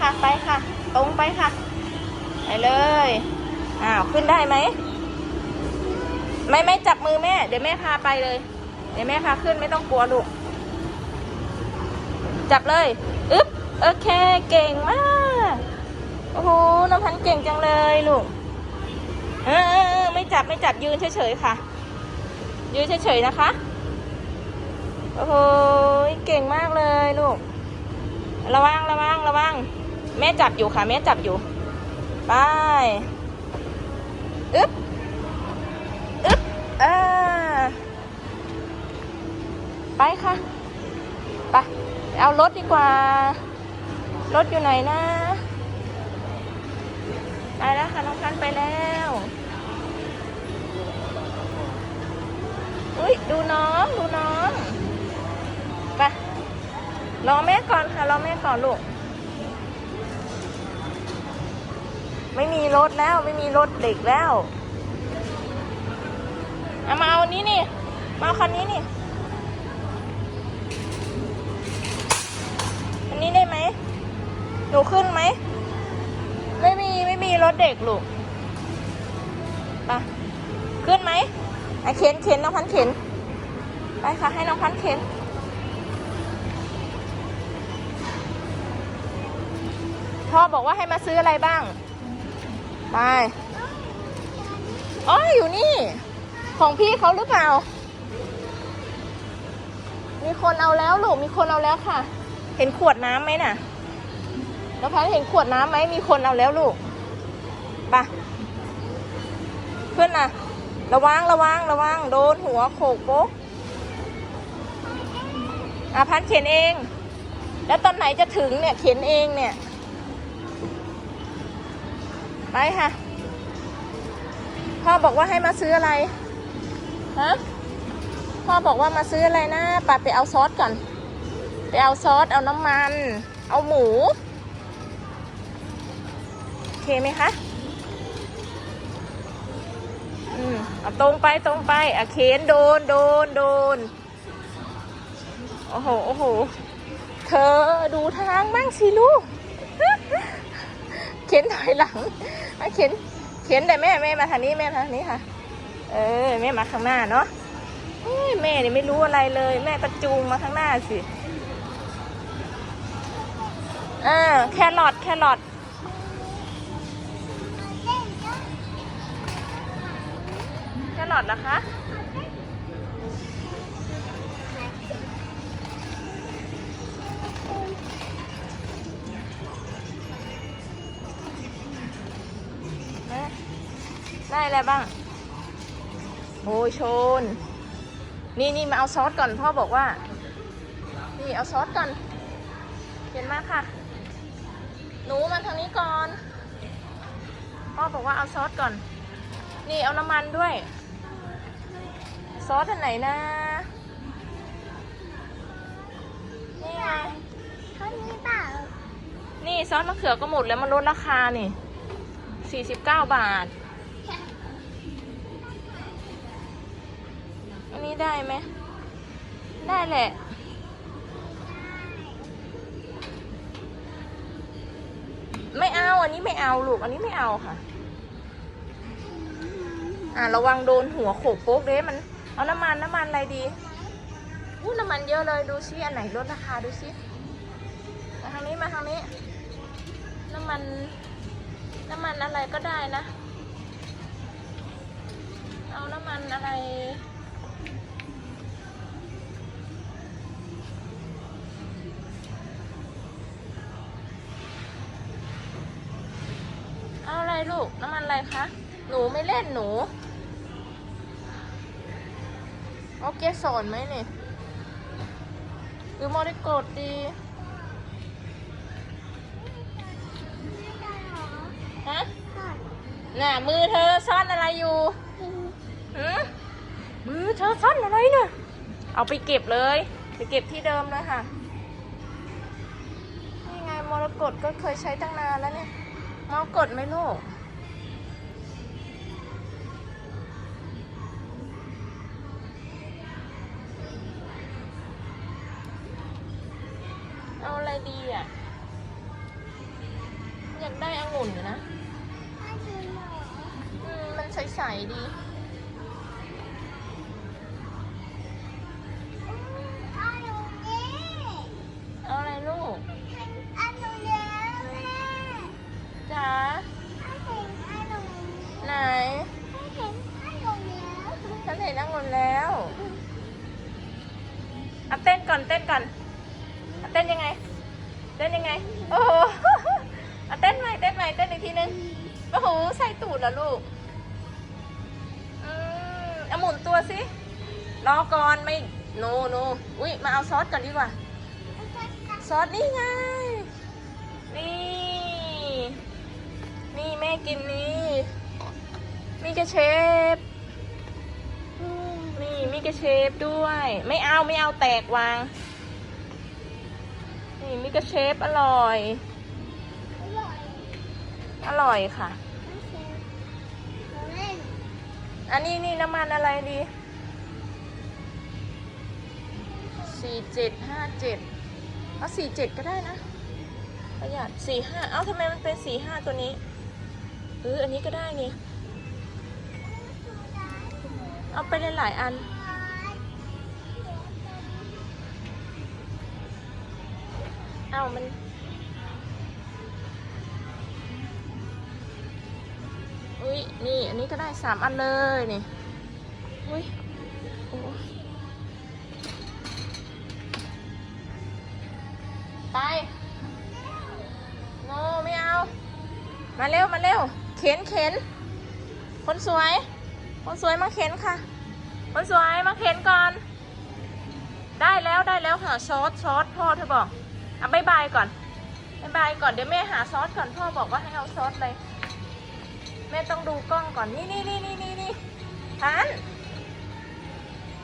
ค่ะไปค่ะ ตรงไปค่ะ ไปเลยอ้าวขึ้นได้ไหมไม่ไม่จับมือแม่ เดี๋ยวแม่พาไปเลย เดี๋ยวแม่พาขึ้นไม่ต้องกลัวลูกจับเลยอึ๊บโอเคเก่งมากโอ้โหน้องพันเก่งจังเลยลูกเออเออเออไม่จับไม่จับยืนเฉยๆค่ะ ยืนเฉยๆนะคะโอ้โหเก่งมากเลยลูก ระวังระวังระวังแม่จับอยู่ค่ะ แม่จับอยู่ ไปอึ๊บอึ๊บเออไปค่ะไปเอารถดีกว่า รถอยู่ไหนนะ ไปแล้วค่ะ น้องพันไปแล้วอุ้ยดูน้อง ดูน้อง รอแม่ก่อนค่ะรอแม่ก่อนลูก ไม่มีรถแล้วไม่มีรถเด็กแล้วเอามาเอาอันนี้นี่ มาเอาคันนี้นี่ อันนี้ได้ไหม หนูขึ้นไหม ไม่มีไม่มีรถเด็กลูกไปขึ้นไหมไอเข็นเข็นน้องพันเข็น ไปค่ะให้น้องพันเข็น พ่อบอกว่าให้มาซื้ออะไรบ้าง ไปอ๋ออยู่นี่ ของพี่เขาหรือเปล่า มีคนเอาแล้วลูก มีคนเอาแล้วค่ะ เห็นขวดน้ำไหมน่ะแล้วพันเห็นขวดน้ำไหม มีคนเอาแล้วลูกไปขึ้นน่ะระวังระวังระวังโดนหัวโขกโป๊กอะพันเขียนเอง แล้วตอนไหนจะถึงเนี่ยเขียนเองเนี่ย ไปค่ะ พ่อบอกว่าให้มาซื้ออะไร ฮะ พ่อบอกว่ามาซื้ออะไรนะไปไปเอาซอสก่อน ไปเอาซอส เอาน้ำมัน เอาหมู โอเคไหมคะ อืม เอาตรงไปตรงไปอะเขนโดนโดนโดน โอ้โห โอ้โห เธอดูทางบ้างสิลูก ข็นถอยหลังมาเข็น เข็นแต่แม่แม่มาทางนี้แม่ทางนี้ค่ะ เออแม่มาข้างหน้าเนาะเอ้ยแม่เนี่ไม่รู้อะไรเลย แม่ก็จูงมาข้างหน้าสิเออแครอทแครอทแครอทนะคะ ได้อะไรบ้างโอ้ยชน นี่นี่มาเอาซอสก่อนพ่อบอกว่า นี่เอาซอสก่อนเห็นมากค่ะ หนูมาทางนี้ก่อน พ่อบอกว่าเอาซอสก่อน นี่เอาน้ำมันด้วย ซอสอันไหนนะนี่ไงเขามีเปล่านี่ซอสมะเขือก็หมดแล้วมันลดราคานี่49บเก้าทอัน นี้ได้ไหม ได้แหละ ไม่เอา อันนี้ไม่เอาลูก อันนี้ไม่เอาค่ะ อ่าระวังโดนหัวโขกโป๊กเด้มัน เอาน้ำมันน้ำมันอะไรดีอู้น้ำมันเยอะเลย ดูซิ อันไหนลดราคาดูซิ มาทางนี้ มาทางนี้ น้ำมัน น้ำมันอะไรก็ได้นะ เอาน้ำมันอะไร ลูก น้ำมันอะไรคะ หนูไม่เล่นหนูเอเกสรไหมเนี่ยหรือมอริโกดดี ฮะ น่ะ มือเธอซ่อนอะไรอยู่หือมือเธอซ่อนอะไรเนี่ยเอาไปเก็บเลย ไปเก็บที่เดิมเลยค่ะ นี่ไงมรกตก็เคยใช้ตั้งนานแล้วเนี่ยมรกตไหมลูก ใสๆดีอืมเอาหนูนี่เอาอะไรลูกเอาหนูแล้วแม่จ๋าเอาเห็นเอาหนูไหนให้เห็นเอาหนูแล้วฉันเห็นองุ่นแล้วเอาเต้นก่อนเต้นก่อนเอาเต้นยังไง เต้นยังไง โอ้โหเอาเต้นใหม่เต้นใหม่เต้นอีกทีนึงโอ้โห ใส่ตูดแล้วลูกอืม เอาหมุนตัวสิรอก่อนไม่โนโนอุ้ยมาเอาซอสก่อนดีกว่า ซอสนี่ไง นี่ นี่แม่กินนี่มีกระเชฟนี่มีกระเชฟด้วย ไม่เอาไม่เอาแตกวาง นี่มีกระเชฟอร่อย อร่อยอร่อยค่ะ โอเคหนูเล่น อันนี้นี่น้ำมันอะไรดี สี่เจ็ดห้าเจ็ดเอาสี่เจ็ดก็ได้นะ ประหยัดสี่ห้าเอ้าทำไมมันเป็นสี่ห้าตัวนี้เอออันนี้ก็ได้นี่ เอาไปหลายๆอันเอ้ามัน อุ้ยนี่อันนี้ก็ได้สามอันเลยนี่อุ้ยไปโนไม่เอา มาเร็วมาเร็ว เข็นเข็น คนสวย คนสวยมาเข็นค่ะ คนสวยมาเข็นก่อน ได้แล้วได้แล้วค่ะซอสซอสพ่อเธอบอกอะบายบายก่อนบายบายก่อนเดี๋ยวแม่หาซอสก่อนพ่อบอกว่าให้เอาซอสเลย แม่ต้องดูกล้องก่อนนี่นี่นี่นี่นี่นี่พัน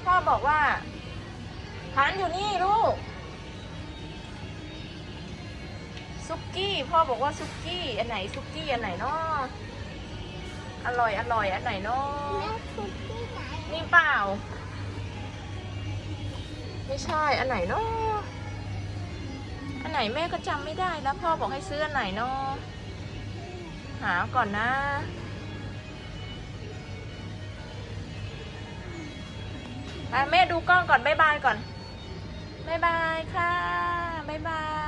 พ่อบอกว่าพันอยู่นี่ลูกซุกี้พ่อบอกว่าซุกี้อันไหนซุกี้อันไหนเนาะอร่อยอร่อยอันไหนเนาะแม่คุกที่ไหนนี่เปล่า ไม่ใช่อันไหนเนาะอันไหนแม่ก็จำไม่ได้แล้วพ่อบอกให้ซื้ออันไหนเนาะ หาก่อนนะ ไปแม่ดูกล้องก่อน บ๊ายบายก่อน บ๊ายบายค่ะ บ๊ายบาย